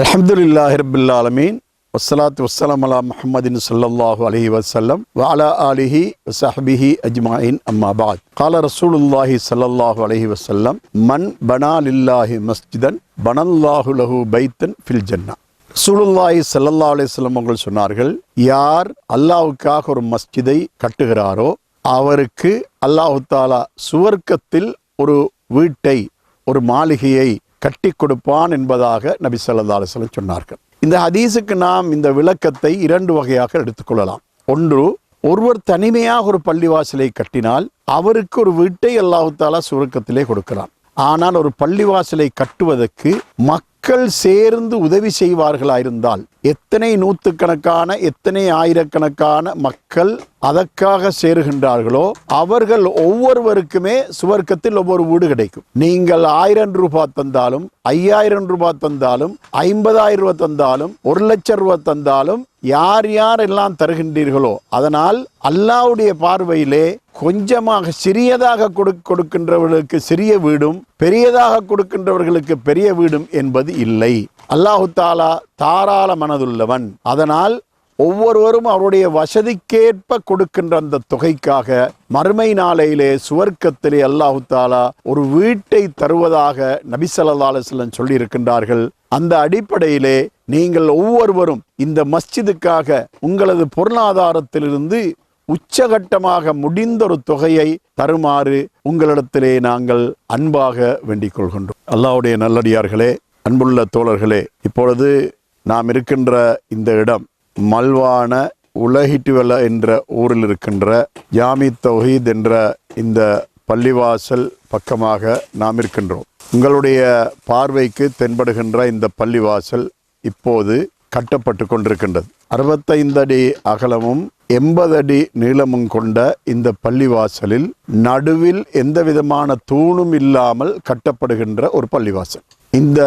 அலமதுல்லாஹி ரபுல்லாலமீன் வசலாத்து வசலாம் அலா முஹம்மதின் சல்லாஹூ அலஹி வசல்லம் வாலா அலிஹி வசஹபிஹி அஜ்மாயின். அம்மாபாத் கால ரசூலுல்லாஹி சல்லாஹூ அலஹி வசல்லம் மன் பனா லில்லாஹி மஸ்ஜிதன் பனல்லாஹு லஹு பைத்தன் ஃபில் ஜன்னா. ரசூலுல்லாஹி சல்லல்லா அலிஸ்லம் அவர்கள் சொன்னார்கள் யார் அல்லாவுக்காக ஒரு மஸ்ஜிதை கட்டுகிறாரோ அவருக்கு அல்லாஹு தாலா சுவர்க்கத்தில் ஒரு வீட்டை ஒரு மாளிகையை கட்டி கொடுப்பான் என்பதாக நபி ஸல்லல்லாஹு அலுவலம் சொன்னார்கள். இந்த ஹதீஸுக்கு நாம் இந்த விளக்கத்தை இரண்டு வகையாக எடுத்துக்கொள்ளலாம் ஒன்று ஒருவர் தனிமையாக ஒரு பள்ளிவாசலை கட்டினால் அவருக்கு ஒரு வீட்டை அல்லாஹு சுருக்கத்திலே கொடுக்கிறான். ஆனால் ஒரு பள்ளிவாசலை கட்டுவதற்கு மக்கள் சேர்ந்து உதவி செய்வார்களாயிருந்தால் எத்தனை நூற்றுக்கணக்கான எத்தனை ஆயிரக்கணக்கான மக்கள் அதற்காக சேருகின்றார்களோ அவர்கள் ஒவ்வொருவருக்குமே சுவர்க்கத்தில் ஒவ்வொரு வீடு கிடைக்கும். நீங்கள் ஆயிரம் ரூபாய் தந்தாலும் ஐயாயிரம் ரூபாய் தந்தாலும் ஐம்பதாயிரம் ரூபாய் தந்தாலும் ஒரு லட்சம் ரூபாய் தந்தாலும் யார் யார் எல்லாம் தருகின்றீர்களோ அதனால் அல்லாவுடைய பார்வையிலே கொஞ்சமாக சிறியதாக கொடு கொடுக்கின்றவர்களுக்கு சிறிய வீடும் பெரியதாக கொடுக்கின்றவர்களுக்கு பெரிய வீடும் என்பது இல்லை. அல்லாஹு தாலா தாராள மனதுள்ளவன். அதனால் ஒவ்வொருவரும் அவருடைய வசதிக்கேற்ப கொடுக்கின்ற அந்த தொகைக்காக மறுமை நாளையிலே சுவர்க்கத்திலே அல்லாஹு தாலா ஒரு வீட்டை தருவதாக நபிசல்லா அலுவலம் சொல்லியிருக்கின்றார்கள். அந்த அடிப்படையிலே நீங்கள் ஒவ்வொருவரும் இந்த மஸ்ஜிதுக்காக உங்களது பொருளாதாரத்திலிருந்து உச்சகட்டமாக முடிந்த ஒரு தொகையை தருமாறு உங்களிடத்திலே நாங்கள் அன்பாக வேண்டிக் கொள்கின்றோம். அல்லாவுடைய நல்லடியார்களே அன்புள்ள தோழர்களே இப்பொழுது நாம் இருக்கின்ற இந்த இடம் மல்வான உலகிட்டுவல என்ற ஊரில் இருக்கின்ற ஜாமி தௌஹீத் என்ற இந்த பள்ளிவாசல் பக்கமாக நாம் இருக்கின்றோம். உங்களுடைய பார்வைக்கு தென்படுகின்ற இந்த பள்ளிவாசல் இப்போது கட்டப்பட்டு கொண்டிருக்கின்றது. அறுபத்தைந்து அடி அகலமும் எண்பது அடி நீளமும் கொண்ட இந்த பள்ளிவாசலில் நடுவில் எந்த விதமான தூணும் இல்லாமல் கட்டப்படுகின்ற ஒரு பள்ளிவாசல். இந்த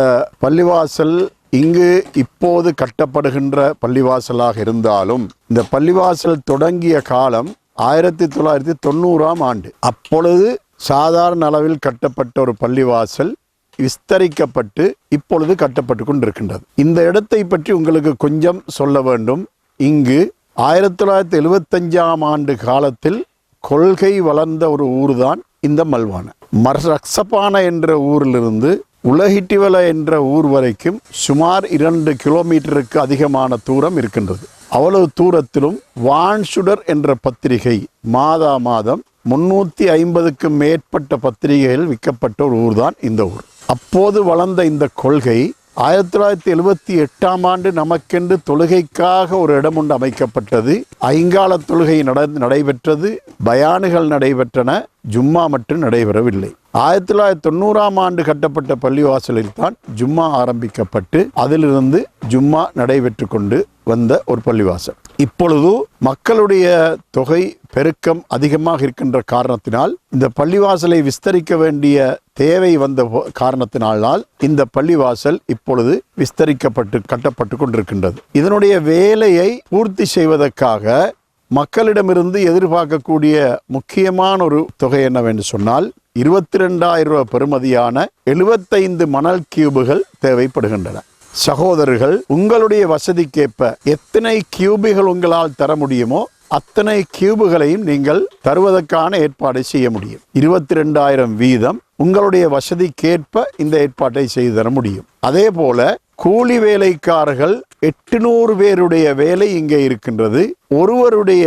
பள்ளிவாசல் இங்கு இப்போது கட்டப்படுகின்ற பள்ளிவாசலாக இருந்தாலும் இந்த பள்ளிவாசல் தொடங்கிய காலம் ஆயிரத்தி தொள்ளாயிரத்தி தொண்ணூறாம் ஆண்டு. அப்பொழுது சாதாரண அளவில் கட்டப்பட்ட ஒரு பள்ளிவாசல் விஸ்தரிக்கப்பட்டு இப்பொழுது கட்டப்பட்டு கொண்டிருக்கின்றது. இந்த இடத்தை பற்றி உங்களுக்கு கொஞ்சம் சொல்ல வேண்டும். இங்கு ஆயிரத்தி தொள்ளாயிரத்தி எழுபத்தஞ்சாம் ஆண்டு காலத்தில் கொள்கை வளர்ந்த ஒரு ஊர்தான் இந்த மல்வான. மர்சப்பான என்ற ஊரிலிருந்து உலகிட்டிவல என்ற ஊர் வரைக்கும் சுமார் இரண்டு கிலோமீட்டருக்கு அதிகமான தூரம் இருக்கின்றது. அவ்வளவு தூரத்திலும் வான்சுடர் என்ற பத்திரிகை மாதா மாதம் முன்னூத்தி ஐம்பதுக்கும் மேற்பட்ட பத்திரிகைகள் விற்கப்பட்ட ஒரு ஊர்தான் இந்த ஊர். அப்போது வளர்ந்த இந்த கொள்கை ஆயிரத்தி தொள்ளாயிரத்தி எழுபத்தி எட்டாம் ஆண்டு நமக்கென்று தொழுகைக்காக ஒரு இடம் ஒன்று அமைக்கப்பட்டது. ஐங்கால தொழுகை நட நடைபெற்றது. பயானுகள் நடைபெற்றன. ஜும்மா மட்டும் நடைபெறவில்லை. ஆயிரத்தி தொள்ளாயிரத்தி தொண்ணூறாம் ஆண்டு கட்டப்பட்ட பள்ளிவாசலில் தான் ஜும்மா ஆரம்பிக்கப்பட்டு அதிலிருந்து ஜும்மா நடைபெற்று கொண்டு வந்த ஒரு பள்ளிவாசல். இப்பொழுது மக்களுடைய தொகை பெருக்கம் அதிகமாக இருக்கின்ற காரணத்தினால் இந்த பள்ளிவாசலை விஸ்தரிக்க வேண்டிய தேவை வந்த போ- காரணத்தினால் இந்த பள்ளிவாசல் இப்பொழுது விஸ்தரிக்கப்பட்டு கட்டப்பட்டு கொண்டிருக்கின்றது. இதனுடைய வேலையை பூர்த்தி செய்வதற்காக மக்களிடமிருந்து எதிர்பார்க்கக்கூடிய முக்கியமான ஒரு தொகை என்னவென்று சொன்னால் இருபத்தி ரெண்டாயிரம் ரூபாய் பெறுமதியான எழுபத்தைந்து மணல் கியூபுகள் தேவைப்படுகின்றன. சகோதரர்கள் உங்களுடைய வசதிக்கேற்ப எத்தனை கியூபுகள் உங்களால் தர முடியுமோ அத்தனை கியூபுகளையும் நீங்கள் தருவதற்கான ஏற்பாடை செய்ய முடியும். இருபத்தி ரெண்டாயிரம் வீதம் உங்களுடைய வசதிக்கேற்ப இந்த ஏற்பாட்டை செய்து தர முடியும். அதே போல கூலி வேலைக்காரர்கள் எட்டுநூறு பேருடைய வேலை இங்கே இருக்கின்றது. ஒருவருடைய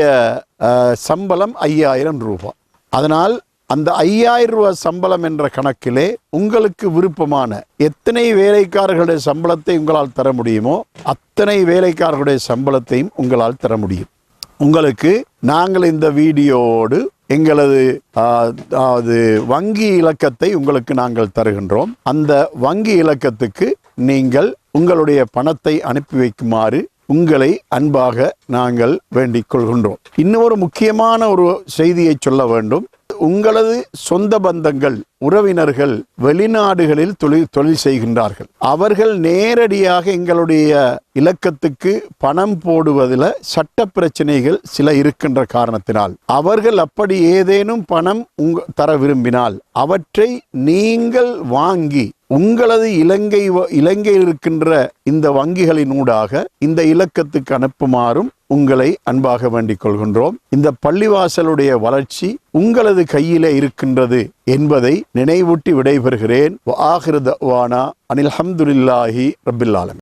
சம்பளம் ஐயாயிரம் ரூபாய் அதனால் அந்த ஐயாயிரம் ரூபாய் சம்பளம் என்ற கணக்கிலே உங்களுக்கு விருப்பமான எத்தனை வேலைக்காரர்களுடைய சம்பளத்தை உங்களால் தர முடியுமோ அத்தனை வேலைக்காரர்களுடைய சம்பளத்தையும் உங்களால் தர முடியும். உங்களுக்கு நாங்கள் இந்த வீடியோவோடு எங்களது அது அதாவது வங்கி இலக்கத்தை உங்களுக்கு நாங்கள் தருகின்றோம். அந்த வங்கி இலக்கத்துக்கு நீங்கள் உங்களுடைய பணத்தை அனுப்பி வைக்குமாறு உங்களை அன்பாக நாங்கள் வேண்டிக் கொள்கின்றோம். இன்னொரு முக்கியமான ஒரு செய்தியை சொல்ல வேண்டும். உங்களது சொந்த பந்தங்கள் உறவினர்கள் வெளிநாடுகளில் தொழில் தொழில் செய்கின்றார்கள். அவர்கள் நேரடியாக எங்களுடைய இலக்கத்துக்கு பணம் போடுவதில் சட்ட பிரச்சனைகள் சில இருக்கின்ற காரணத்தினால். அவர்கள் அப்படி ஏதேனும் பணம் உங்க தர விரும்பினால் அவற்றை நீங்கள் வாங்கி உங்களது இலங்கை வ- இலங்கையில் இருக்கின்ற இந்த வங்கிகளினூடாக இந்த இலக்கத்துக்கு அனுப்புமாறும் உங்களை அன்பாக வேண்டிக் கொள்கின்றோம். இந்த பள்ளிவாசலுடைய வளர்ச்சி உங்களது கையிலே இருக்கின்றது என்பதை நினைவூட்டி விடைபெறுகிறேன். ஆஹிரு அனில் ஹம்துலில்லாஹி ரபில்லாலம்